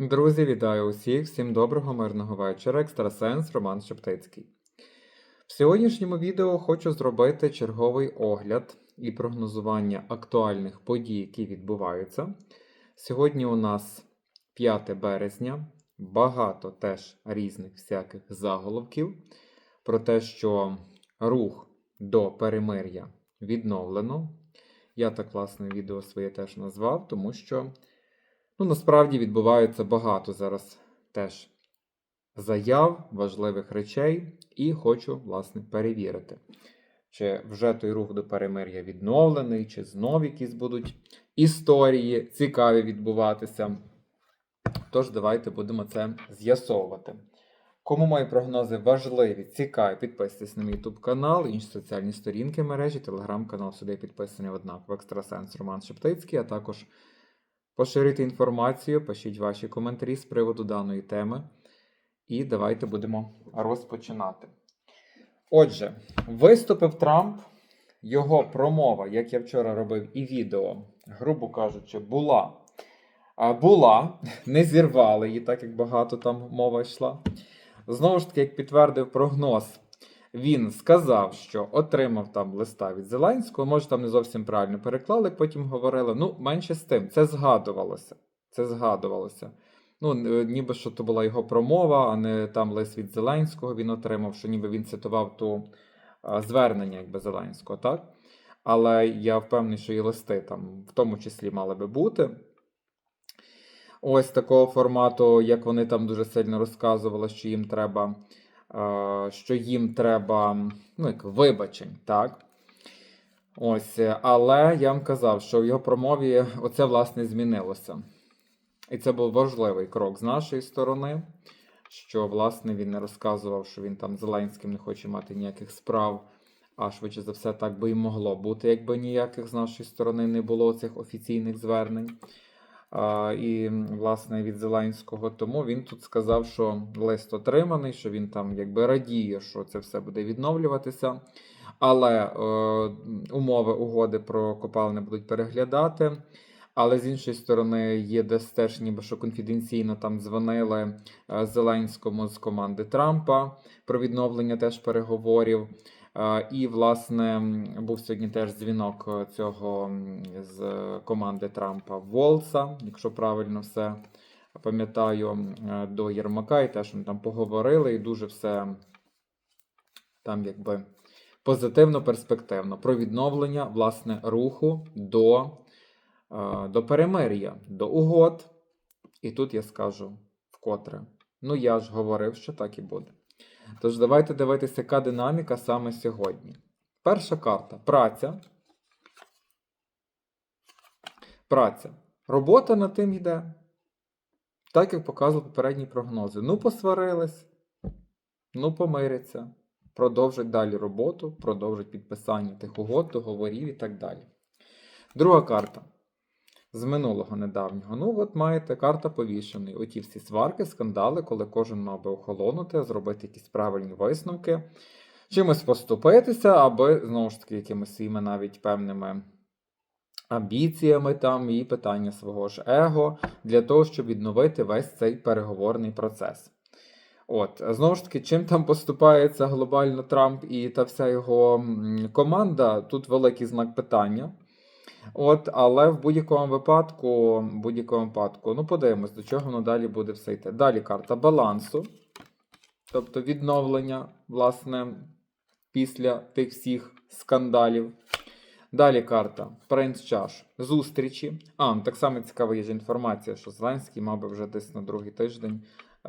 Друзі, вітаю усіх! Всім доброго мирного вечора. Екстрасенс Роман Шептицький. В сьогоднішньому відео хочу зробити черговий огляд і прогнозування актуальних подій, які відбуваються. Сьогодні у нас 5 березня, багато теж різних всяких заголовків про те, що рух до перемир'я відновлено. Я так власне відео своє теж назвав, тому що Ну, насправді відбувається багато зараз теж заяв, важливих речей, і хочу, власне, перевірити, чи вже той рух до перемир'я відновлений, чи знов якісь будуть історії цікаві відбуватися. Тож, давайте будемо це з'ясовувати. Кому мої прогнози важливі, цікаві, підписуйтесь на мій YouTube канал, інші соціальні сторінки мережі, телеграм-канал сюди підписаний однаково Екстрасенс Роман Шептицький, а також Поширюйте інформацію, пишіть ваші коментарі з приводу даної теми. І давайте будемо розпочинати. Отже, виступив Трамп, його промова, як я вчора робив і відео, грубо кажучи, була. А була, не зірвали її, так як багато там мова йшла. Знову ж таки, як підтвердив прогноз, він сказав, що отримав там листа від Зеленського, може там не зовсім правильно переклали, потім говорили, ну, менше з тим, це згадувалося. Це згадувалося. Ну, е, ніби що то була його промова, а не там лист від Зеленського він отримав, що ніби він цитував ту а, звернення якби Зеленського, так? Але я впевнений, що і листи там в тому числі мали би бути. Ось такого формату, як вони там дуже сильно розказували, що їм треба що їм треба ну, як вибачень, так? Ось, але я вам казав, що в його промові оце власне змінилося. І це був важливий крок з нашої сторони, що, власне, він не розказував, що він там Зеленським не хоче мати ніяких справ, а швидше за все, так би і могло бути, якби ніяких з нашої сторони не було цих офіційних звернень і, власне, від Зеленського. Тому він тут сказав, що лист отриманий, що він там якби радіє, що це все буде відновлюватися. Але е, умови угоди про копалини будуть переглядати. Але з іншої сторони, є десь теж, ніби що конфіденційно там дзвонили е, Зеленському з команди Трампа про відновлення теж переговорів. І, власне, був сьогодні теж дзвінок е, цього з команди Трампа Волса, якщо правильно все пам'ятаю, е, до Єрмака, і теж вони там поговорили, і дуже все там якби позитивно, перспективно про відновлення власне руху до, е, до перемир'я, до угод. І тут я скажу вкотре. Ну, я ж говорив, що так і буде. Тож, давайте дивитися, яка динаміка саме сьогодні. Перша карта праця. Праця. Робота над тим йде. Так, як показували попередні прогнози. Ну, посварились, ну, помиряться, продовжать далі роботу, продовжать підписання тих угод, договорів і так далі. Друга карта з минулого недавнього. Ну, от маєте карта повішений. Оті всі сварки, скандали, коли кожен мав би охолонути, зробити якісь правильні висновки, чимось поступитися, аби, знову ж таки, якимись своїми навіть певними амбіціями там і питання свого ж его, для того, щоб відновити весь цей переговорний процес. От, знову ж таки, чим там поступається глобально Трамп і та вся його команда, тут великий знак питання. От, Але в будь-якому випадку, будь-якому випадку, ну подивимось, до чого воно далі буде все йти. Далі карта балансу, тобто відновлення, власне, після тих всіх скандалів. Далі карта Принц Чаш. Зустрічі. А, ну, так само цікава є інформація, що Зеленський би вже десь на другий тиждень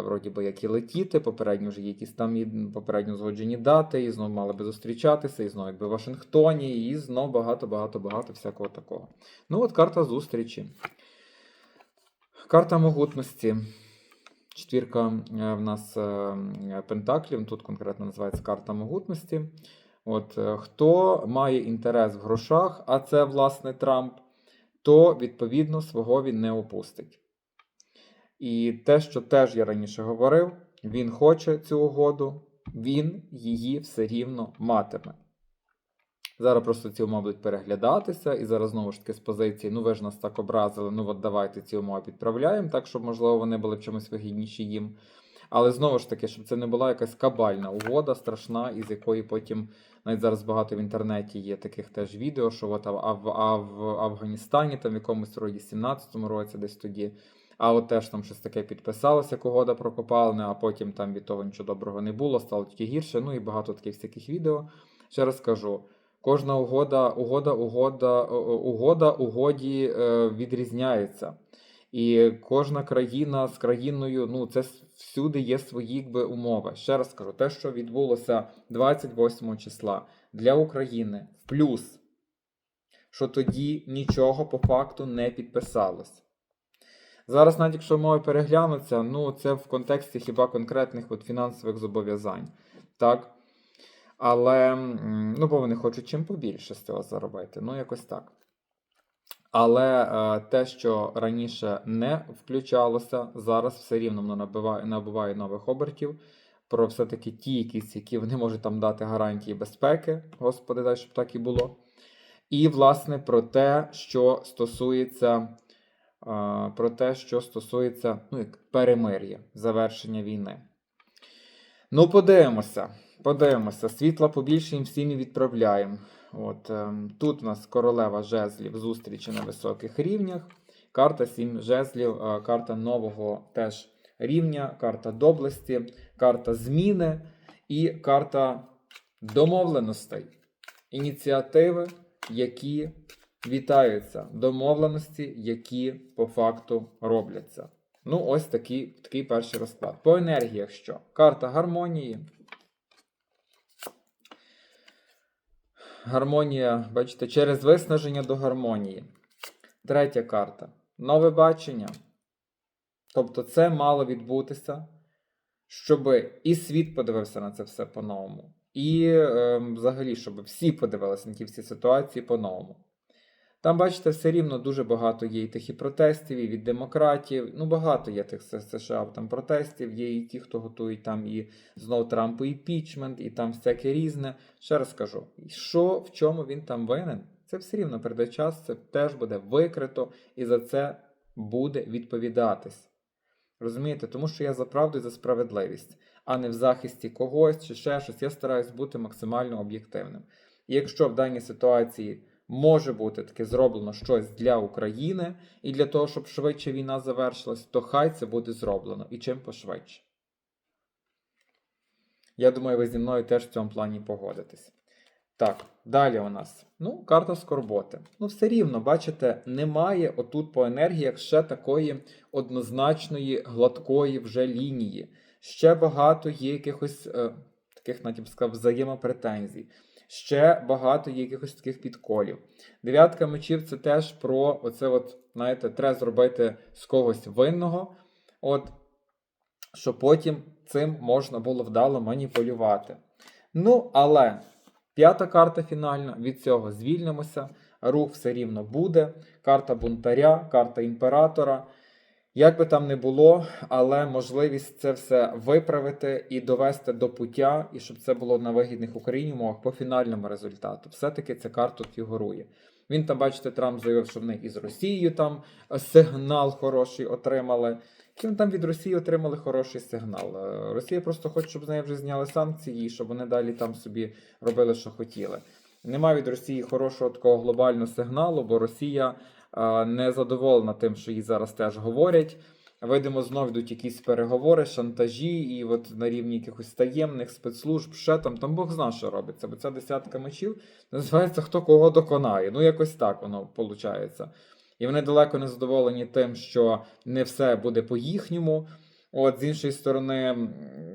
вроді би як і летіти. Попередньо вже якісь там попередньо згоджені дати, і знову мали би зустрічатися, і знову якби в Вашингтоні, і знову багато-багато-багато всякого такого. Ну, от карта зустрічі. Карта могутності. Четвірка е, в нас е, Пентаклів, тут конкретно називається карта могутності. От, Хто має інтерес в грошах, а це, власне, Трамп, то, відповідно, свого він не опустить. І те, що теж я раніше говорив, він хоче цю угоду, він її все рівно матиме. Зараз просто ці умови будуть переглядатися, і зараз знову ж таки з позиції, ну ви ж нас так образили, ну от давайте ці умови підправляємо, так щоб, можливо, вони були в чомусь вигідніші їм. Але знову ж таки, щоб це не була якась кабальна угода, страшна, із якої потім навіть зараз багато в інтернеті є таких теж відео, що от а, в, а в Афганістані, там в якомусь роді 17-му році, десь тоді. А от теж там щось таке підписалося, як угода про копалне, а потім там від того нічого доброго не було, стало тільки гірше. Ну і багато таких всяких відео. Ще раз кажу. Кожна угода, угода, угода, угода угоді е, відрізняється. І кожна країна з країною, ну це всюди є свої якби, умови. Ще раз кажу, те, що відбулося 28 числа для України, в плюс, що тоді нічого по факту не підписалось. Зараз, навіть якщо мови переглянуться, ну це в контексті хіба конкретних от, фінансових зобов'язань. Так? Але ну, бо вони хочуть чим побільше з цього заробити. Ну, якось так. Але е, те, що раніше не включалося, зараз все рівно воно набиває, набуває нових обертів. Про все-таки ті якісь, які вони можуть там дати гарантії безпеки, господи, дай, щоб так і було. І, власне, про те, що стосується, про те, що стосується ну, як перемир'я, завершення війни. Ну, подивимося. Подивимося. Світла побільше їм всім і відправляємо. От, ем, тут у нас королева жезлів зустрічі на високих рівнях. Карта 7 жезлів, е, карта нового теж рівня, карта доблесті, карта зміни і карта домовленостей. Ініціативи, які вітаються, домовленості, які по факту робляться. Ну, ось такий, такий перший розклад. По енергіях що? Карта гармонії. Гармонія, бачите, через виснаження до гармонії. Третя карта. Нове бачення. Тобто, це мало відбутися, щоб і світ подивився на це все по-новому. І е, взагалі, щоб всі подивилися на ті всі ситуації по-новому. Там, бачите, все рівно дуже багато є і тих і протестів, і від демократів. Ну, багато є тих США там протестів, є і ті, хто готують там і знов Трампу імпічмент, і там всяке різне. Ще раз кажу, що в чому він там винен, це все рівно прийде час, це теж буде викрито, і за це буде відповідатись. Розумієте? Тому що я за правду і за справедливість, а не в захисті когось чи ще щось. Я стараюсь бути максимально об'єктивним. І якщо в даній ситуації може бути таке зроблено щось для України і для того, щоб швидше війна завершилась, то хай це буде зроблено і чим пошвидше. Я думаю, ви зі мною теж в цьому плані погодитесь. Так, далі у нас. Ну, карта скорботи. Ну, все рівно, бачите, немає отут по енергіях ще такої однозначної, гладкої вже лінії. Ще багато є якихось е, таких, навіть сказав, взаємопретензій. Ще багато є якихось таких підколів. Дев'ятка мечів це теж про оце, от, знаєте, треба зробити з когось винного, от, щоб потім цим можна було вдало маніпулювати. Ну, але п'ята карта фінальна, від цього звільнимося. Рух все рівно буде. Карта бунтаря, карта імператора. Як би там не було, але можливість це все виправити і довести до пуття, і щоб це було на вигідних Україні умовах по фінальному результату. Все-таки ця карта фігурує. Він там, бачите, Трамп заявив, що в них із Росією там сигнал хороший отримали. Вони там від Росії отримали хороший сигнал. Е, Росія просто хоче, щоб з неї вже зняли санкції, і щоб вони далі там собі робили, що хотіли. Немає від Росії хорошого такого глобального сигналу, бо Росія не задоволена тим, що їй зараз теж говорять. Видимо, знов йдуть якісь переговори, шантажі, і от на рівні якихось таємних спецслужб, ще там, там Бог зна, що робиться. Бо ця десятка мечів називається хто кого доконає. Ну, якось так воно виходить. І вони далеко не задоволені тим, що не все буде по-їхньому. От, з іншої сторони,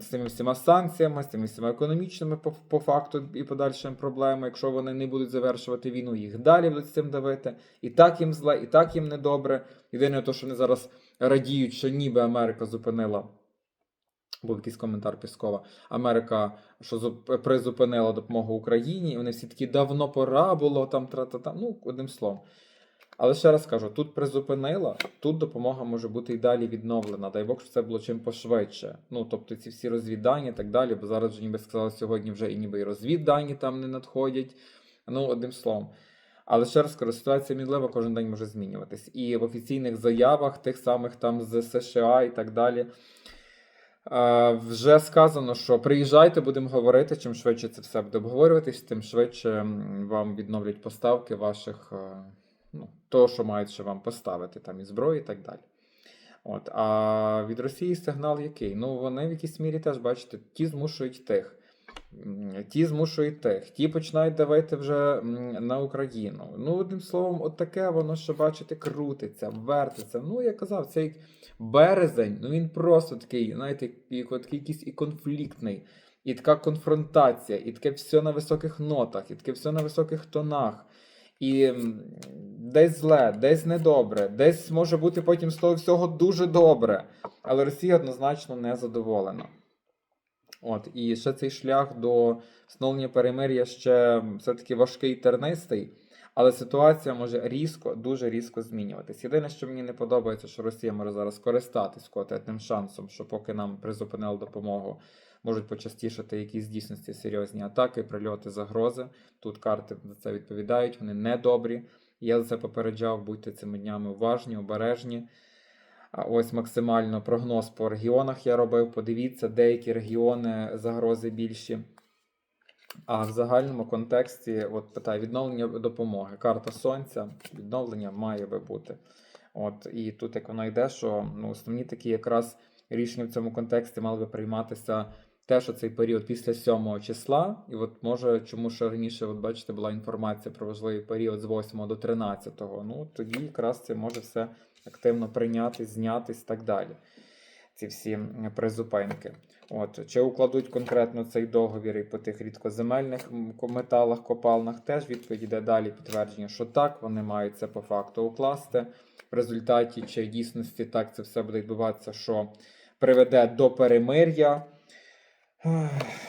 з цими всіма санкціями, з цими всіма економічними по, по факту і подальшим проблемами, якщо вони не будуть завершувати війну, їх далі будуть з цим давити. І так їм зле, і так їм недобре. Єдине, то, що вони зараз радіють, що ніби Америка зупинила. Був якийсь коментар Піскова. Америка що зуп- призупинила допомогу Україні, і вони всі такі давно пора було там тра-та-та. Ну, одним словом. Але ще раз кажу: тут призупинила, тут допомога може бути і далі відновлена. Дай Бог, щоб це було чим пошвидше. Ну, тобто ці всі розвіддані і так далі, бо зараз вже ніби сказали, сьогодні вже і ніби і розвіддані там не надходять. Ну, одним словом. Але ще раз кажу, ситуація мінлива кожен день може змінюватись. І в офіційних заявах тих самих там з США і так далі. е, Вже сказано, що приїжджайте, будемо говорити. Чим швидше це все буде обговорюватись, тим швидше вам відновлять поставки ваших, е, ну, того, що мають ще вам поставити, там і зброї і так далі. От. А від Росії сигнал який? Ну, вони в якійсь мірі теж, бачите, ті змушують тих. Ті змушують тих, ті починають давити вже на Україну. Ну, одним словом, от таке воно, що бачите, крутиться, вертиться. Ну, я казав, цей березень, ну він просто такий, знаєте, такий якийсь і конфліктний, і така конфронтація, і таке все на високих нотах, і таке все на високих тонах. І десь зле, десь недобре, десь може бути потім з того всього дуже добре. Але Росія однозначно не задоволена. От, і ще цей шлях до встановлення перемир'я ще все-таки важкий тернистий, але ситуація може різко, дуже різко змінюватись. Єдине, що мені не подобається, що Росія може зараз користатись коте тим шансом, що поки нам призупинили допомогу, можуть почастішати якісь дійсності серйозні атаки, прильоти, загрози. Тут карти за це відповідають, вони недобрі. Я за це попереджав, будьте цими днями уважні, обережні. А ось максимально прогноз по регіонах я робив. Подивіться, деякі регіони загрози більші. А в загальному контексті, от питаю, відновлення допомоги. Карта Сонця, відновлення має би бути. От, і тут як воно йде, що ну, основні такі якраз рішення в цьому контексті мали би прийматися те, що цей період після 7 числа, і от може, чому ще раніше, от бачите, була інформація про важливий період з 8 до 13. Ну тоді якраз це може все активно прийнятись, знятись і так далі. Ці всі призупинки. От чи укладуть конкретно цей договір і по тих рідкоземельних металах, копалнах, теж відповідь йде далі підтвердження, що так, вони мають це по факту укласти. В результаті чи дійсності так це все буде відбуватися, що приведе до перемир'я.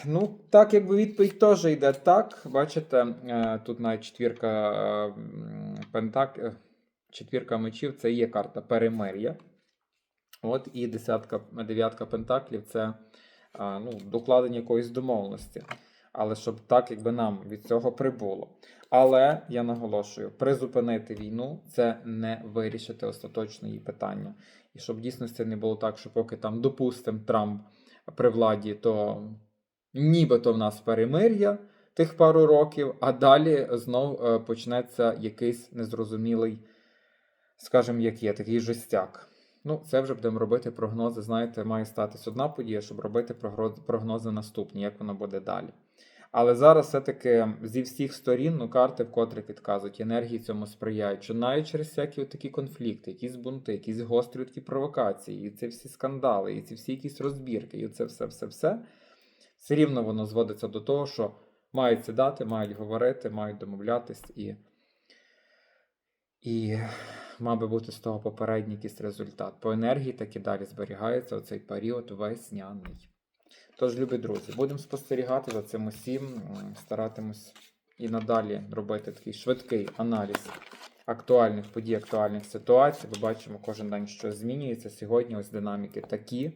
Ну, так, якби відповідь теж йде так. Бачите, е, тут навіть четвірка е, пентак, е, четвірка мечів це є карта перемир'я. От і десятка, дев'ятка пентаклів це ну, докладення якоїсь домовленості. Але щоб так, якби нам від цього прибуло. Але я наголошую, призупинити війну це не вирішити остаточно її питання. І щоб в дійсності не було так, що поки там, допустимо, Трамп при владі, то нібито в нас перемир'я тих пару років, а далі знов е, почнеться якийсь незрозумілий, скажімо, як є, такий жестяк. Ну, це вже будемо робити прогнози. Знаєте, має статись одна подія, щоб робити прогнози наступні, як воно буде далі. Але зараз все-таки зі всіх сторін ну, карти вкотре підказують, енергії цьому сприяють, що навіть через всякі такі конфлікти, якісь бунти, якісь гострі такі провокації, і ці всі скандали, і ці всі якісь розбірки, і це все, все, все, все рівно воно зводиться до того, що мають сідати, мають говорити, мають домовлятись і. І мав би бути з того попередній якийсь результат. По енергії так і далі зберігається оцей період весняний. Тож, любі друзі, будемо спостерігати за цим усім, старатимось і надалі робити такий швидкий аналіз актуальних подій, актуальних ситуацій. Ми бачимо кожен день, що змінюється. Сьогодні ось динаміки такі,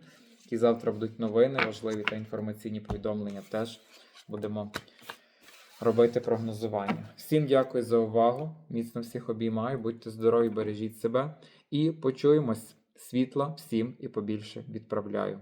і завтра будуть новини, важливі та інформаційні повідомлення. Теж будемо робити прогнозування. Всім дякую за увагу. Міцно всіх обіймаю. Будьте здорові, бережіть себе. І почуємось. Світла всім і побільше відправляю.